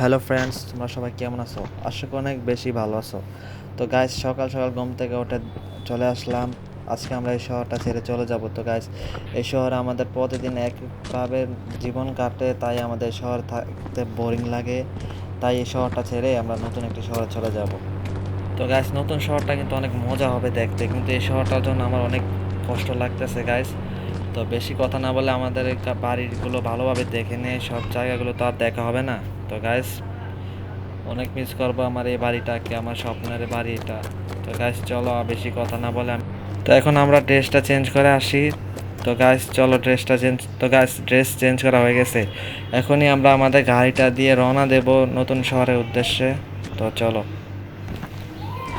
Hello friends তোমরা সবাই কেমন আছো? আশা করি অনেক বেশি ভালো আছো। তো গাইজ সকাল সকাল ঘুম থেকে উঠে চলে আসলাম। আজকে আমরা এই শহরটা ছেড়ে চলে যাব। তো গাইজ এই শহরে আমাদের প্রতিদিন একভাবে জীবন কাটে, তাই আমাদের শহর থাকতে বোরিং লাগে। তাই এই শহরটা ছেড়ে আমরা নতুন একটি শহরে চলে যাব। তো গাইজ নতুন শহরটা কিন্তু অনেক মজা হবে দেখতে। কিন্তু এই শহরটার জন্য আমার অনেক কষ্ট লাগতেছে গাইজ তো বেশি কথা না বলে আমাদের বাড়িগুলো ভালোভাবে দেখে নিয়ে সব জায়গাগুলো তো আর দেখা হবে না। তো গাইজ অনেক মিস করব আমার এই বাড়িটাকে, আমার স্বপ্নের বাড়িটা। তো গাইজ চলো বেশি কথা না বলে আমি- তো এখন আমরা ড্রেসটা চেঞ্জ করে আসি। তো গাইজ চলো ড্রেসটা চেঞ্জ তো গাইজ ড্রেস চেঞ্জ করা হয়ে গেছে। এখনই আমরা আমাদের গাড়িটা দিয়ে রওনা দেব নতুন শহরের উদ্দেশ্যে। তো চলো।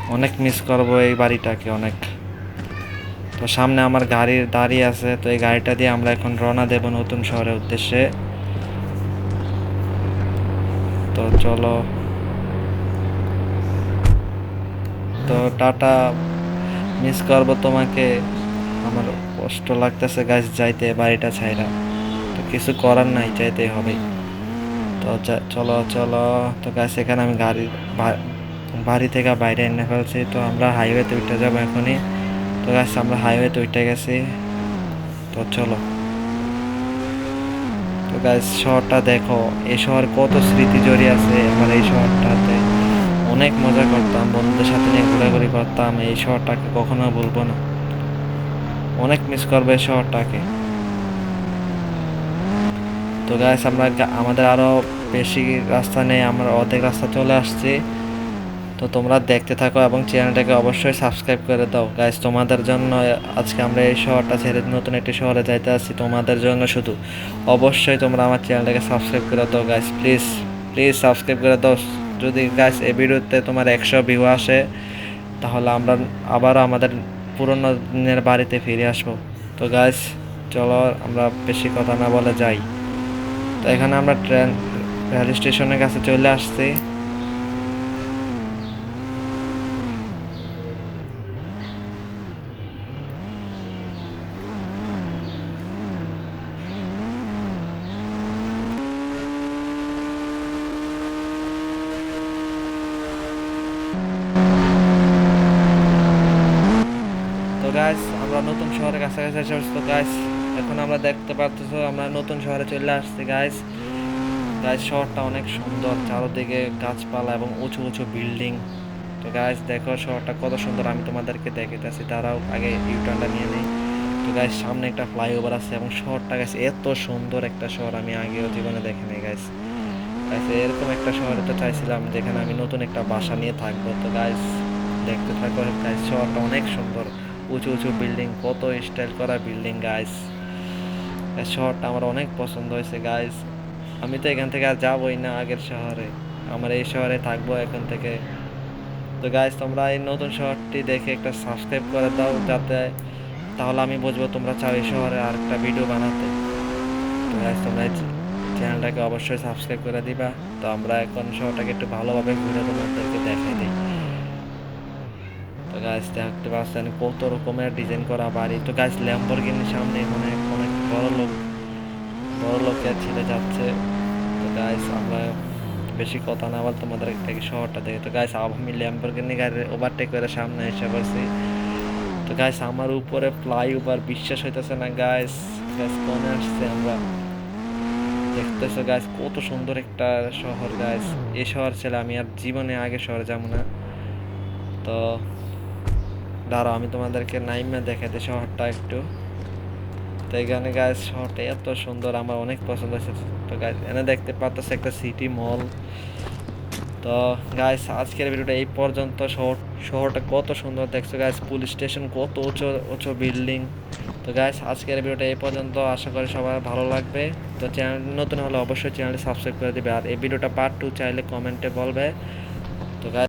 অনেক মিস করব এই বাড়িটাকে, অনেক। তো সামনে আমার গাড়ির দাঁড়িয়ে আছে, তো এই গাড়িটা দিয়ে আমরা এখন রওনা দেব নতুন শহরের উদ্দেশ্যে। তো চলো। তো টাটা মিস করব তোমাকে। আমার কষ্ট লাগতেছে গাছ যাইতে, বাড়িটা ছাইরা। তো কিছু করার নাই যাইতে হবে। তো চলো চলো। তো গাছ এখানে আমি গাড়ি বাড়ি থেকে বাইরে এনে ফেলছি। তো আমরা হাইওয়েতে উঠে যাব এখনই। তো গাছ আমরা হাইওয়েতে উঠে গেছি। তো চলো। তো গাইজ শহরটা দেখো। এই শহর কত স্মৃতি জড়িয়ে আছে। আমার এই শহরটাতে অনেক মজা করতাম, বন্ধুদের সাথে নিয়ে ঘোরাঘুরি করতাম। এই শহরটাকে কখনো ভুলবো না। অনেক মিস করব এই শহরটাকে। তো গাইস আমরা আমাদের আরও বেশি রাস্তা নেই, আমরা অর্ধেক রাস্তা চলে আসছি। তো তোমরা দেখতে থাকো এবং চ্যানেলটাকে অবশ্যই সাবস্ক্রাইব করে দাও। গাইস তোমাদের জন্য আজকে আমরা এই শহরটা ছেড়ে নতুন একটি শহরে যাইতে আসছি। তোমাদের জন্য শুধু অবশ্যই তোমরা আমার চ্যানেলটাকে সাবস্ক্রাইব করে দাও গাইস প্লিজ প্লিজ সাবস্ক্রাইব করে দাও। যদি গাইস এই ভিডিওতে তোমার একশো ভিউ আসে, তাহলে আমরা আবারও আমাদের পুরনো দিনের বাড়িতে ফিরে আসব। তো গাইস চলো আমরা বেশি কথা না বলে যাই। তো এখানে আমরা ট্রেন, রেল স্টেশনের কাছে চলে আসছি তো গাইস আমরা নতুন শহরের কাছাকাছি এসে পড়ছি তো গাইস এখন আমরা দেখতে পারতেছো, আমরা নতুন শহরে চলে আসছি গাইস গাইস শহরটা অনেক সুন্দর, চারদিকে গাছপালা এবং উঁচু উঁচু বিল্ডিং। তো গাইস দেখো শহরটা কত সুন্দর, আমি তোমাদেরকে দেখাইতেছি তারাও আগে ইউটার্নটা নিয়ে নেই। তো গাইস সামনে একটা ফ্লাইওভার আছে এবং শহরটা গাইস এত সুন্দর একটা শহর, আমি আগেও জীবনে দেখিনি গাইস গাইস এরকম একটা শহরে তো চাইছিলাম, যেখানে আমি নতুন একটা বাসা নিয়ে থাকব। তো গাইস দেখতে থাকো গাইস শহরটা অনেক সুন্দর। উঁচু উঁচু বিল্ডিং কত স্টাইল করা বিল্ডিং গাইস শহরটা আমার অনেক পছন্দ হয়েছে গাইস আমি তো এখান থেকে আর যাবোই না আগের শহরে। আমার এই শহরে থাকব এখন থেকে। তো গাইস তোমরা এই নতুন শহরটি দেখে একটা সাবস্ক্রাইব করে দাও যাতে তাহলে আমি বুঝব তোমরা চাও এই শহরে আর একটা ভিডিও বানাতে। তো গাইস তোমরা চ্যানেলটাকে অবশ্যই সাবস্ক্রাইব করে দিবা। তো আমরা এখন শহরটাকে একটু ভালোভাবে ঘুরে তোমাদেরকে দেখাই দিই। গাছ দেখতে পাচ্ছেন কত রকমের ডিজাইন করা বাড়ি। তো গাছ ল্যাম্বরগিনির সামনে অনেক অনেক বড় লোক, বড় লোকের ছেলে যাচ্ছে। তো গাইস আমরা বেশি কথা না বল তোমাদের থেকে শহরটা দেখে। তো গাইস আমি ল্যাম্বরগিনি গাড়ি ওভারটেক করে সামনে এসে পড়ছি। তো গাইস আমার উপরে ফ্লাইওভার বিশ্বাস হইতেছে না গাইস গাইস কোনে আসছে আমরা? দেখতেছো গাইস কত সুন্দর একটা শহর গাইস এ শহর ছেলে আমি আর জীবনে আগে শহরে যাব না। তো দাঁড়াও, আমি তোমাদেরকে নাইমে দেখাতে শহরটা একটু। তো এখানে গাছ শহরটা এত সুন্দর, আমার অনেক পছন্দ হয়েছে। তো গাছ এনে দেখতে পাচ্ছ একটা সিটি মল তো গাইস আজকের ভিডিওটা এই পর্যন্ত। শহর, শহরটা কত সুন্দর দেখছ গাইস পুলিশ স্টেশন কত উঁচু উঁচু বিল্ডিং তো গাইস আজকের ভিডিওটা এই পর্যন্ত। আশা করি সবার ভালো লাগবে। তো চ্যানেল নতুন হলে অবশ্যই চ্যানেলটি সাবস্ক্রাইব করে দিবে। আর এই ভিডিওটা পার্ট টু চাইলে কমেন্টে বলবে। তো গাইস